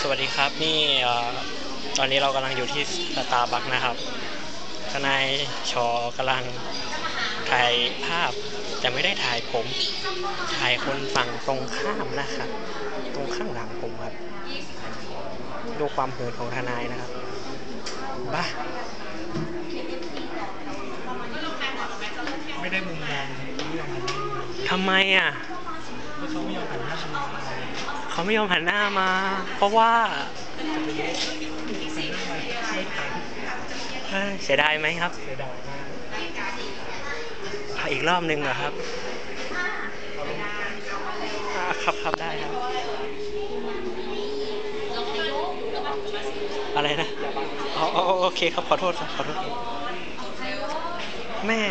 สวัสดีครับนี่เอ่อตอนนี้เรากำลังอยู่ที่สตาร์บัคนะครับทนายชอกำลังถ่ายภาพ แต่ไม่ได้ถ่ายผม ถ่ายคนฝั่งตรงข้ามนะครับตรงข้างหลังผมครับ ดูความเหินของทนายนะครับบ้าไม่ได้มุมมองไม่ยอมหันหน้ามาทำไมอะเพราะ เขาไม่ยอมหันหน้ามา เพราะว่าเสียดายไหมครับเสียดายมากอีกรอบนึงเหรอครับครับครับได้ครับ อะไรนะอ๋ออ๋อโอเคครับขอโทษครับขอโทษแม่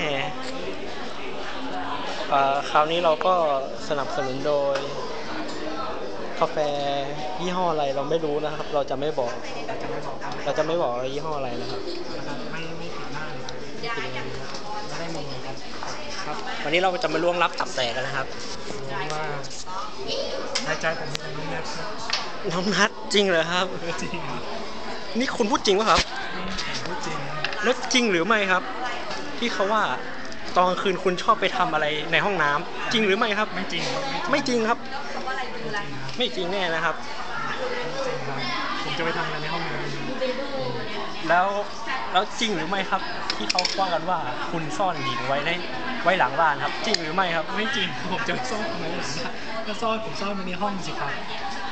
คราวนี้เราก็สนับสนุนโดย กาแฟยี่ห้ออะไรเราไม่รู้นะครับ เราจะไม่บอกแต่จะไม่บอกครับเราจะไม่บอกว่ายี่ห้ออะไรนะครับนะครับไม่ไม่ผิดหน้าเลยครับไม่ได้มุมเลยครับครับวันนี้เราจะมาล่วงลับตับแตกกันนะครับรู้ว่าในใจผมเป็นน้องแนทครับน้องนัดจริงเหรอครับ เออจริงครับนี่คุณพูดจริงป่ะครับ ผมพูดจริงครับแล้วจริงหรือไม่ครับ ที่เขาว่าตอนกลางคืนคุณชอบไปทำอะไรในห้องน้ำจริงหรือไม่ครับ ไม่จริงครับไม่จริงครับไม่จริงครับ ไม่จริงแน่นะครับไม่จริงครับผมจะไปทำอะไรในห้องน้ำแล้วแล้วจริงหรือไม่ครับ ที่เขาว่ากันว่าคุณซ่อนหญิงไว้ในไว้หลังบ้านครับ จริงหรือไม่ครับ ไม่จริงครับผมจะไปซ่อนทำไมหลังบ้านก็ซ่อนผมซ่อนไว้ในห้องสิครับ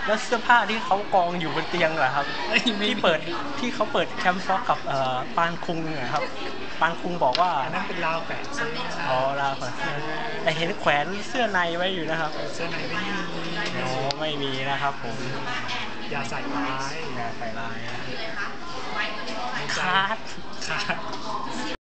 แล้วเสื้อผ้าที่เขากองอยู่บนเตียงเหรอครับเอ้ยไม่ที่เปิดที่เขาเปิดแคมป์ฟอกกับเอ่อปานคุงนะครับปานคุงบอกว่าอันนั้นเป็นราวแปะเสื้ออ๋อลาขอเสื้อแต่เห็นแขวนเสื้อในไว้อยู่นะครับ เสื้อในไม่มีอ๋อไม่มีนะครับผมอย่าใส่ร้ายอย่าใส่ร้าย